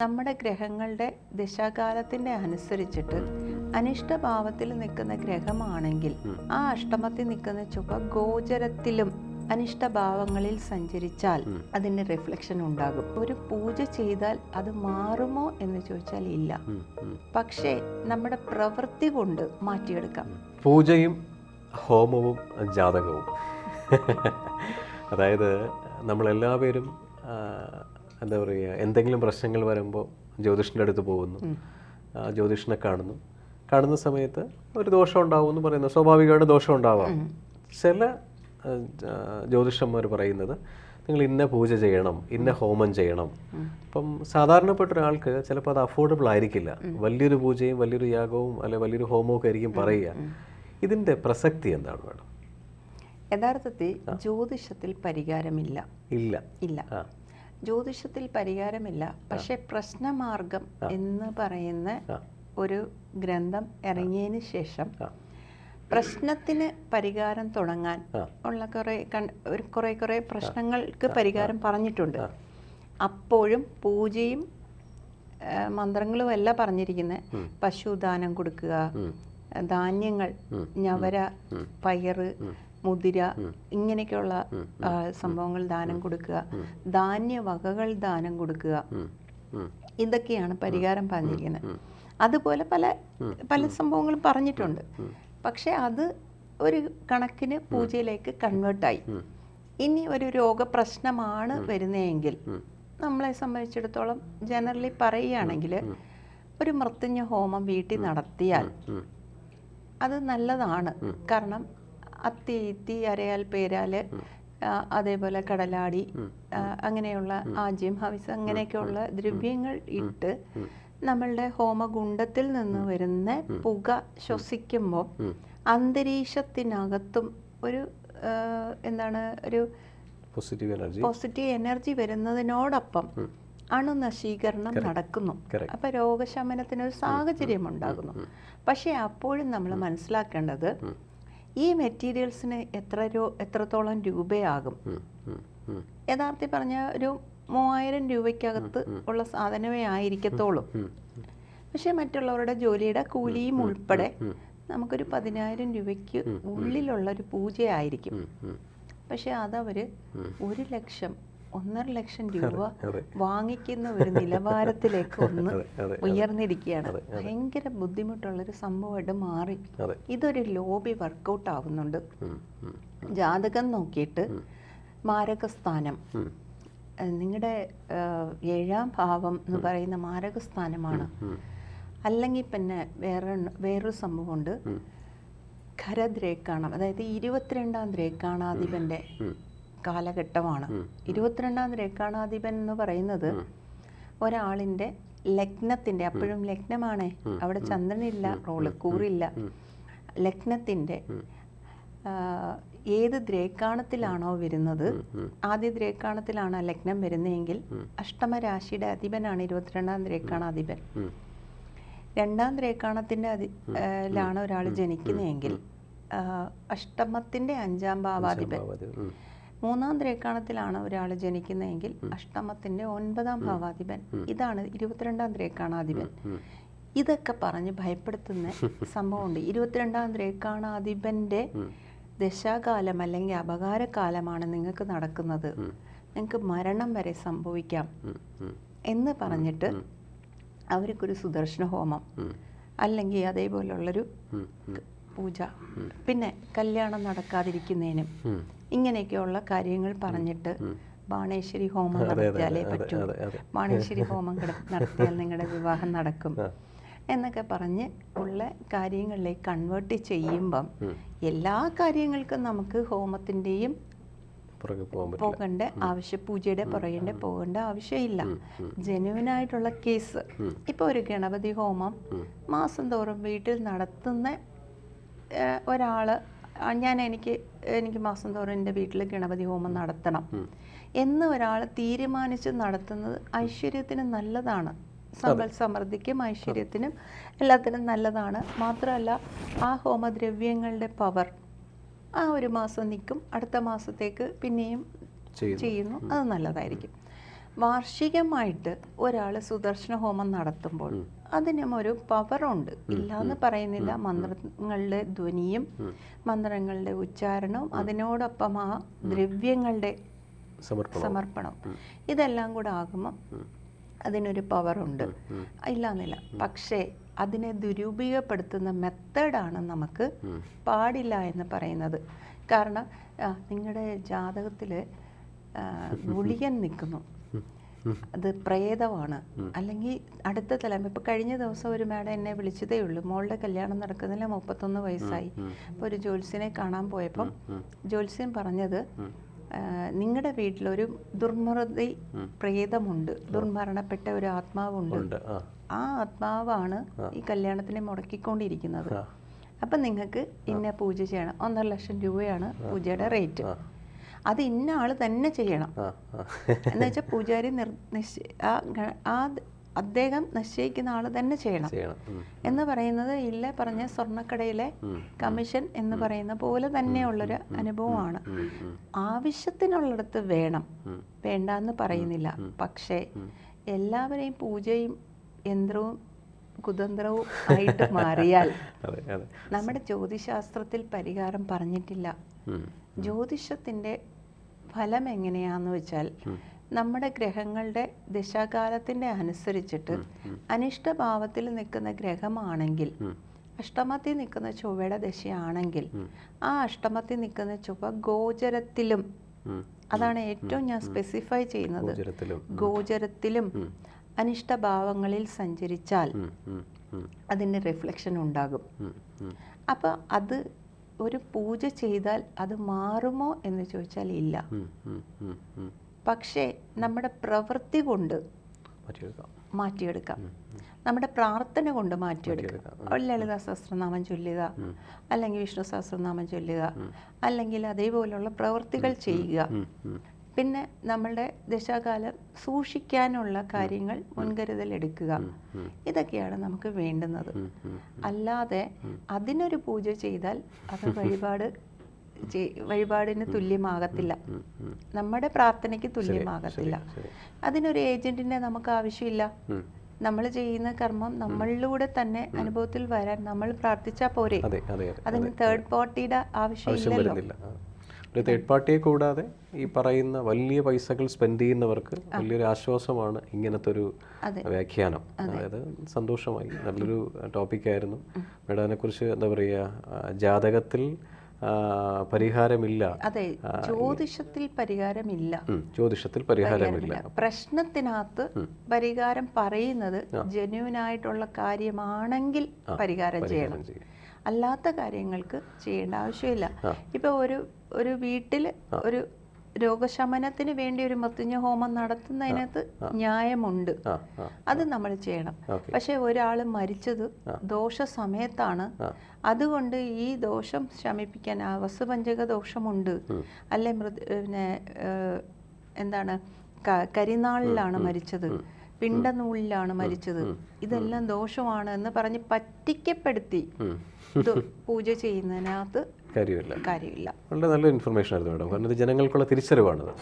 നമ്മുടെ ഗ്രഹങ്ങളുടെ ദശാകാലത്തിന്റെ അനുസരിച്ചിട്ട് അനിഷ്ടഭാവത്തിൽ നിൽക്കുന്ന ഗ്രഹമാണെങ്കിൽ ആ അഷ്ടമത്തിൽ നിൽക്കുന്ന ചുവ ഗോചരത്തിലും അനിഷ്ടഭാവങ്ങളിൽ സഞ്ചരിച്ചാൽ അതിന് റിഫ്ലക്ഷൻ ഉണ്ടാകും. ഒരു പൂജ ചെയ്താൽ അത് മാറുമോ എന്ന് ചോദിച്ചാൽ ഇല്ല. പക്ഷേ നമ്മുടെ പ്രവൃത്തി കൊണ്ട് മാറ്റിയെടുക്കാം. പൂജയും ഹോമവും ജാതകവും. അതായത് നമ്മളെല്ലാവരും എന്താ പറയുക എന്തെങ്കിലും പ്രശ്നങ്ങൾ വരുമ്പോൾ ജ്യോതിഷന്റെ അടുത്ത് പോകുന്നു. ജ്യോതിഷനെ കാണുന്നു. കാണുന്ന സമയത്ത് ഒരു ദോഷം ഉണ്ടാവും എന്ന് പറയുന്നു സ്വാഭാവികമായിട്ട് ദോഷം ഉണ്ടാവാം. ചില ജ്യോതിഷന്മാർ പറയുന്നത് നിങ്ങൾ ഇന്ന പൂജ ചെയ്യണം ഇന്ന ഹോമം ചെയ്യണം. അപ്പം സാധാരണപ്പെട്ട ഒരാൾക്ക് ചിലപ്പോൾ അത് അഫോർഡബിൾ ആയിരിക്കില്ല. വലിയൊരു പൂജയും വലിയൊരു യാഗവും അല്ലെ വലിയൊരു ഹോമവും ഒക്കെ ആയിരിക്കും പറയുക. ഇതിന്റെ പ്രസക്തി എന്താണ് മാഡം? യഥാർത്ഥത്തിൽ ജ്യോതിഷത്തിൽ പരിഹാരമില്ല. ഇല്ല. ഇല്ല. ജ്യോതിഷത്തിൽ പരിഹാരമില്ല. പക്ഷെ പ്രശ്നമാർഗം എന്ന് പറയുന്ന ഒരു ഗ്രന്ഥം ഇറങ്ങിയതിന് ശേഷം പ്രശ്നത്തിന് പരിഹാരം തുടങ്ങാൻ ഉള്ള കുറെ ഒരു കുറെ കുറെ പ്രശ്നങ്ങൾക്ക് പരിഹാരം പറഞ്ഞിട്ടുണ്ട്. അപ്പോഴും പൂജയും മന്ത്രങ്ങളും അല്ല പറഞ്ഞിരിക്കുന്നത് പശുദാനം കൊടുക്കുക ധാന്യങ്ങൾ ഞവര പയറ് മുതിര ഇങ്ങനെയൊക്കെയുള്ള സംഭവങ്ങൾ ദാനം കൊടുക്കുക. ധാന്യവകകൾ ദാനം കൊടുക്കുക. ഇതൊക്കെയാണ് പരിഹാരം പറഞ്ഞിരിക്കുന്നത്. അതുപോലെ പല പല സംഭവങ്ങളും പറഞ്ഞിട്ടുണ്ട്. പക്ഷെ അത് ഒരു കണക്കിന് പൂജയിലേക്ക് കൺവേർട്ടായി. ഇനി ഒരു രോഗപ്രശ്നമാണ് വരുന്നതെങ്കിൽ നമ്മളെ സംബന്ധിച്ചിടത്തോളം ജനറലി പറയുകയാണെങ്കിൽ ഒരു മൃത്യുഞ്ഞ ഹോമം വീട്ടിൽ നടത്തിയാൽ അത് നല്ലതാണ്. കാരണം അത്തി ഇത്തി അരയാൽ പേരാൽ അതേപോലെ കടലാടി അങ്ങനെയുള്ള ആജ്യം ഹവിസ് അങ്ങനെയൊക്കെയുള്ള ദ്രവ്യങ്ങൾ ഇട്ട് നമ്മളുടെ ഹോമഗുണ്ടത്തിൽ നിന്ന് വരുന്ന പുക ശ്വസിക്കുമ്പോൾ അന്തരീക്ഷത്തിനകത്തും ഒരു എന്താണ് ഒരു പോസിറ്റീവ് എനർജി പോസിറ്റീവ് എനർജി വരുന്നതിനോടൊപ്പം അണുനശീകരണം നടക്കുന്നു. അപ്പൊ രോഗശമനത്തിന് ഒരു സാഹചര്യം ഉണ്ടാകുന്നു. പക്ഷേ അപ്പോഴും നമ്മൾ മനസ്സിലാക്കേണ്ടത് ഈ മെറ്റീരിയൽസിന് എത്ര രൂ എത്രത്തോളം രൂപയാകും? യഥാർത്ഥത്തിൽ പറഞ്ഞ ഒരു മൂവായിരം രൂപയ്ക്കകത്ത് ഉള്ള സാധനമേ ആയിരിക്കത്തോളും. പക്ഷേ മറ്റുള്ളവരുടെ ജോലിയുടെ കൂലിയും ഉൾപ്പെടെ നമുക്കൊരു പതിനായിരം രൂപയ്ക്ക് ഉള്ളിലുള്ള ഒരു പൂജയായിരിക്കും. പക്ഷെ അതവര് ഒരു ലക്ഷം ഒന്നര ലക്ഷം രൂപ വാങ്ങിക്കുന്ന ഒരു നിലവാരത്തിലേക്ക് ഒന്ന് ഉയർന്നിരിക്കുകയാണ്. ഭയങ്കര ബുദ്ധിമുട്ടുള്ളൊരു സംഭവമായിട്ട് മാറി. ഇതൊരു ലോബി വർക്കൗട്ട് ആവുന്നുണ്ട്. ജാതകം നോക്കിയിട്ട് മാരകസ്ഥാനം. നിങ്ങളുടെ ഏഴാം ഭാവം എന്ന് പറയുന്ന മാരകസ്ഥാനമാണ്. അല്ലെങ്കിൽ പിന്നെ വേറെ വേറൊരു സംഭവമുണ്ട്. ഖരദ്രേക്കാണം. അതായത് ഇരുപത്തിരണ്ടാം ദ്രേക്കാണാധിപന്റെ കാലഘട്ടമാണ്. ഇരുപത്തിരണ്ടാം രേഖാണാധിപൻ എന്ന് പറയുന്നത് ഒരാളിന്റെ ലഗ്നത്തിന്റെ അപ്പോഴും ലഗ്നമാണ്. അവിടെ ചന്ദ്രനില്ല റോൾ കൂറില്ല. ലഗ്നത്തിന്റെ ഏത് ദ്രേക്കാണത്തിലാണോ വരുന്നത് ആദ്യ ദ്രേക്കാണത്തിലാണ് ലഗ്നം വരുന്നതെങ്കിൽ അഷ്ടമരാശിയുടെ അധിപനാണ് ഇരുപത്തിരണ്ടാം ദ്രേക്കാണാധിപൻ. രണ്ടാം ദ്രേക്കാണത്തിന്റെ അതിലാണ് ഒരാൾ ജനിക്കുന്നതെങ്കിൽ അഷ്ടമത്തിന്റെ അഞ്ചാം ഭാവാധിപൻ. മൂന്നാം ദ്രേക്കാണത്തിലാണ് ഒരാൾ ജനിക്കുന്നതെങ്കിൽ അഷ്ടമത്തിന്റെ ഒൻപതാം ഭാവാധിപൻ. ഇതാണ് ഇരുപത്തിരണ്ടാം ദ്രേക്കാണാധിപൻ ഇതൊക്കെ പറഞ്ഞ് ഭയപ്പെടുത്തുന്ന സംഭവമുണ്ട്. ഇരുപത്തിരണ്ടാം ദ്രേക്കാണാധിപന്റെ ദശാകാലം അല്ലെങ്കിൽ അപകാരകാലമാണ് നിങ്ങൾക്ക് നടക്കുന്നത്. നിങ്ങൾക്ക് മരണം വരെ സംഭവിക്കാം. എന്ന് പറഞ്ഞിട്ട് അവർക്കൊരു സുദർശന ഹോമം. അല്ലെങ്കിൽ അതേപോലുള്ളൊരു പൂജ. പിന്നെ കല്യാണം നടക്കാതിരിക്കുന്നതിനും. ഇങ്ങനെയൊക്കെയുള്ള കാര്യങ്ങൾ പറഞ്ഞിട്ട് ബാണേശ്വരി ഹോമം നടത്തിയാലേ പറ്റൂ. ബാണേശ്വരി ഹോമം നടത്തിയാൽ നിങ്ങളുടെ വിവാഹം നടക്കും. എന്നൊക്കെ പറഞ്ഞ് ഉള്ള കാര്യങ്ങളിലേക്ക് കൺവേർട്ട് ചെയ്യുമ്പം എല്ലാ കാര്യങ്ങൾക്കും നമുക്ക് ഹോമത്തിന്റെയും പോകേണ്ട ആവശ്യം പൂജയുടെ പുറകേണ്ട പോകേണ്ട ആവശ്യമില്ല. ജെനുവിനായിട്ടുള്ള കേസ് ഇപ്പോൾ ഒരു ഗണപതി ഹോമം മാസം തോറും വീട്ടിൽ നടത്തുന്ന ആ, ഞാൻ എനിക്ക് എനിക്ക് മാസം തോറും എന്റെ വീട്ടിൽ ഗണപതി ഹോമം നടത്തണം. എന്ന് ഒരാൾ തീരുമാനിച്ച് നടത്തുന്നത് ഐശ്വര്യത്തിന് നല്ലതാണ്. സമ്പൽ സമൃദ്ധിക്കും ഐശ്വര്യത്തിനും എല്ലാത്തിനും നല്ലതാണ്. മാത്രമല്ല ആ ഹോമദ്രവ്യങ്ങളുടെ പവർ ആ ഒരു മാസം നിൽക്കും. അടുത്ത മാസത്തേക്ക് പിന്നെയും ചെയ്യുന്നു. ചെയ്യുന്നു. അത് നല്ലതായിരിക്കും. വാർഷികമായിട്ട് ഒരാൾ സുദർശന ഹോമം നടത്തുമ്പോൾ അതിനും ഒരു പവറുണ്ട് ഇല്ലാന്ന് പറയുന്നില്ല. മന്ത്രങ്ങളുടെ ധ്വനിയും മന്ത്രങ്ങളുടെ ഉച്ചാരണവും അതിനോടൊപ്പം ആ ദ്രവ്യങ്ങളുടെ സമർപ്പണം ഇതെല്ലാം കൂടെ ആകുമ്പോൾ അതിനൊരു പവറുണ്ട് ഇല്ലാന്നില്ല. പക്ഷേ അതിനെ ദുരുപയോഗപ്പെടുത്തുന്ന മെത്തേഡാണ് നമുക്ക് പാടില്ല എന്ന് പറയുന്നത്. കാരണം നിങ്ങളുടെ ജാതകത്തിൽ ഗുളികൻ നിൽക്കുന്നു അത് പ്രേതമാണ്. അല്ലെങ്കിൽ അടുത്ത തലം ഇപ്പൊ കഴിഞ്ഞ ദിവസം ഒരു മാഡം എന്നെ വിളിച്ചതേ ഉള്ളൂ. മോളുടെ കല്യാണം നടക്കുന്നില്ല മുപ്പത്തൊന്ന് വയസ്സായി. അപ്പോൾ ഒരു ജോത്സ്യനെ കാണാൻ പോയപ്പം ജോത്സ്യൻ പറഞ്ഞത് നിങ്ങളുടെ വീട്ടിലൊരു ദുർമൃതി പ്രേതമുണ്ട്. ദുർമരണപ്പെട്ട ഒരു ആത്മാവുണ്ട്. ആ. ആത്മാവാണ് ഈ കല്യാണത്തിനെ മുടക്കിക്കൊണ്ടിരിക്കുന്നത്. അപ്പം നിങ്ങൾക്ക് ഇന്ന പൂജ ചെയ്യണം. ഒന്നര ലക്ഷം രൂപയാണ് പൂജയുടെ റേറ്റ്. അത് ഇന്ന ആൾ തന്നെ ചെയ്യണം. എന്ന് വെച്ചാൽ പൂജാരി ആ അദ്ദേഹം നിശ്ചയിക്കുന്ന ആൾ തന്നെ ചെയ്യണം. എന്ന് പറയുന്നത് ഇല്ല പറഞ്ഞ സ്വർണക്കടയിലെ കമ്മീഷൻ എന്ന് പറയുന്ന പോലെ തന്നെയുള്ളൊരു അനുഭവമാണ്. ആവശ്യത്തിനുള്ളിടത്ത് വേണം. വേണ്ട എന്ന് പറയുന്നില്ല. പക്ഷേ എല്ലാവരെയും പൂജയും യന്ത്രവും കുതന്ത്രവും ആയിട്ട് മാറിയാൽ നമ്മുടെ ജ്യോതിശാസ്ത്രത്തിൽ പരിഹാരം പറഞ്ഞിട്ടില്ല. ജ്യോതിഷത്തിന്റെ ഫലം എങ്ങനെയാന്ന് വെച്ചാൽ നമ്മുടെ ഗ്രഹങ്ങളുടെ ദശാകാലത്തിന്റെ അനുസരിച്ചിട്ട് അനിഷ്ടഭാവത്തിൽ നിൽക്കുന്ന ഗ്രഹമാണെങ്കിൽ അഷ്ടമത്തിൽ നിൽക്കുന്ന ചൊവ്വയുടെ ദശയാണെങ്കിൽ ആ അഷ്ടമത്തിൽ നിൽക്കുന്ന ചൊവ്വ ഗോചരത്തിലും അതാണ് ഏറ്റവും ഞാൻ സ്പെസിഫൈ ചെയ്യുന്നത്. ഗോചരത്തിലും അനിഷ്ടഭാവങ്ങളിൽ സഞ്ചരിച്ചാൽ അതിന്റെ റിഫ്ലക്ഷൻ ഉണ്ടാകും. അപ്പോൾ അത് ഒരു പൂജ ചെയ്താൽ അത് മാറുമോ എന്ന് ചോദിച്ചാൽ ഇല്ല. പക്ഷേ നമ്മുടെ പ്രവൃത്തി കൊണ്ട് മാറ്റിയെടുക്കാം. നമ്മുടെ പ്രാർത്ഥന കൊണ്ട് മാറ്റിയെടുക്കാം. ലളിത സഹസ്രനാമം ചൊല്ലുക അല്ലെങ്കിൽ വിഷ്ണു സഹസ്രനാമം ചൊല്ലുക അല്ലെങ്കിൽ അതേപോലെയുള്ള പ്രവൃത്തികൾ ചെയ്യുക. പിന്നെ നമ്മളുടെ ദശാകാലം സൂക്ഷിക്കാനുള്ള കാര്യങ്ങൾ മുൻകരുതൽ എടുക്കുക. ഇതൊക്കെയാണ് നമുക്ക് വേണ്ടുന്നത്. അല്ലാതെ അതിനൊരു പൂജ ചെയ്താൽ അത് വഴിപാട് വഴിപാടിന് തുല്യമാകത്തില്ല. നമ്മുടെ പ്രാർത്ഥനയ്ക്ക് തുല്യമാകത്തില്ല. അതിനൊരു ഏജന്റിനെ നമുക്ക് ആവശ്യമില്ല. നമ്മൾ ചെയ്യുന്ന കർമ്മം നമ്മളിലൂടെ തന്നെ അനുഭവത്തിൽ വരാൻ നമ്മൾ പ്രാർത്ഥിച്ചാൽ പോരെ. അതെ അതെ അതെ അതിന് തേർഡ് പാർട്ടിയുടെ ആവശ്യം ആവശ്യമില്ലല്ലോ. ഒരു തേർഡ് പാർട്ടിയെ കൂടാതെ ഈ പറയുന്ന വലിയ പൈസകൾ സ്പെൻഡ് ചെയ്യുന്നവർക്ക് വലിയൊരു ആശ്വാസമാണ് ഇങ്ങനത്തെ ഒരു. വ്യാഖ്യാനം. അതായത് സന്തോഷമായി. നല്ലൊരു ടോപ്പിക്കായിരുന്നു മേഡം അതിനെക്കുറിച്ച് എന്താ പറയുക ജാതകത്തിൽ പരിഹാരമില്ല. അതെ ജ്യോതിഷത്തിൽ പരിഹാരമില്ല. ജ്യോതിഷത്തിൽ പരിഹാരമില്ല. പ്രശ്നത്തിനകത്ത് പരിഹാരം പറയുന്നത് ജെന്യൂൻ ആയിട്ടുള്ള കാര്യമാണെങ്കിൽ പരിഹാരം ചെയ്യണം. അല്ലാത്ത കാര്യങ്ങൾക്ക് ചെയ്യേണ്ട ആവശ്യമില്ല. ഇപ്പൊ ഒരു ഒരു വീട്ടിൽ ഒരു രോഗശമനത്തിന് വേണ്ടി ഒരു മൃത്യുഞ്ഞ ഹോമം നടത്തുന്നതിനകത്ത് ന്യായമുണ്ട്. അത് നമ്മൾ ചെയ്യണം. പക്ഷെ ഒരാൾ മരിച്ചത് ദോഷ സമയത്താണ് അതുകൊണ്ട് ഈ ദോഷം ശമിപ്പിക്കാൻ വസുപഞ്ചക ദോഷമുണ്ട്. അല്ലെ മൃത് പിന്നെ എന്താണ് കരിനാളിലാണ് മരിച്ചത്. പിണ്ടനൂലിലാണ് മരിച്ചത്. ഇതെല്ലാം ദോഷമാണ് എന്ന് പറഞ്ഞ് പറ്റിക്കപ്പെടുത്തി പൂജ ചെയ്യുന്നതിനകത്ത് കാര്യമില്ല. കാര്യമില്ല. വളരെ നല്ല ഇൻഫർമേഷൻ ആയിരുന്നു മേഡം. കാരണം ഇത് ജനങ്ങൾക്കുള്ള തിരിച്ചറിവാണത്